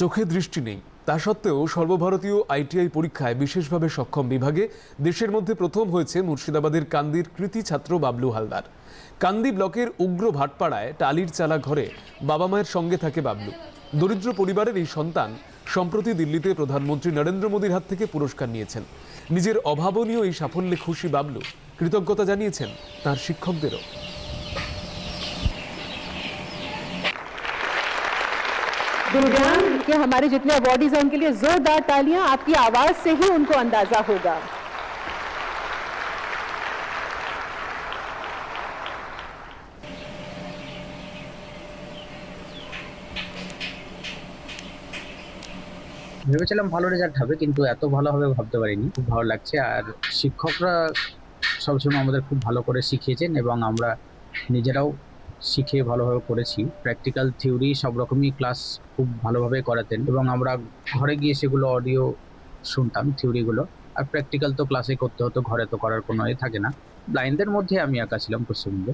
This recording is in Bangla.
চোখে দৃষ্টি নেই। তা সত্ত্বেও সর্বভারতীয় আইটিআই পরীক্ষায় বিশেষভাবে সক্ষম বিভাগে দেশের মধ্যে প্রথম হয়েছে মুর্শিদাবাদের কান্দির কৃতি ছাত্র বাবলু হালদার। কান্দি ব্লকের উগ্র ভাটপাড়ায় টালির চালা ঘরে বাবা মায়ের সঙ্গে থাকে বাবলু। দরিদ্র পরিবারের এই সন্তান সম্প্রতি দিল্লিতে প্রধানমন্ত্রী নরেন্দ্র মোদীর হাত থেকে পুরস্কার নিয়েছেন। নিজের অভাবনীয় এই সাফল্যে খুশি বাবলু। কৃতজ্ঞতা জানিয়েছেন তার শিক্ষকদেরও। दिव्यांग के हमारे जितने अवार्डीज हैं उनके लिए जोरदार तालियां आपकी आवाज से ही उनको अंदाजा होगा ভেবেছিলাম ভালো রেজাল্ট হবে কিন্তু এত ভালো হবে ভাবতে পারিনি খুব ভালো লাগছে আর শিক্ষকরা সবসময় আমাদের খুব ভালো করে শিখিয়েছেন এবং আমরা নিজেরাও শিখে ভালোভাবে করেছি। প্র্যাকটিক্যাল থিওরি সব রকমই ক্লাস খুব ভালোভাবে করাতেন এবং আমরা ঘরে গিয়ে সেগুলো অডিও শুনতাম থিওরিগুলো আর প্র্যাকটিক্যাল তো ক্লাসে করতে হতো, ঘরে তো করার কোনো এ থাকে না। ব্লাইন্ডের মধ্যে আমি আঁকা ছিলাম পশ্চিমবঙ্গে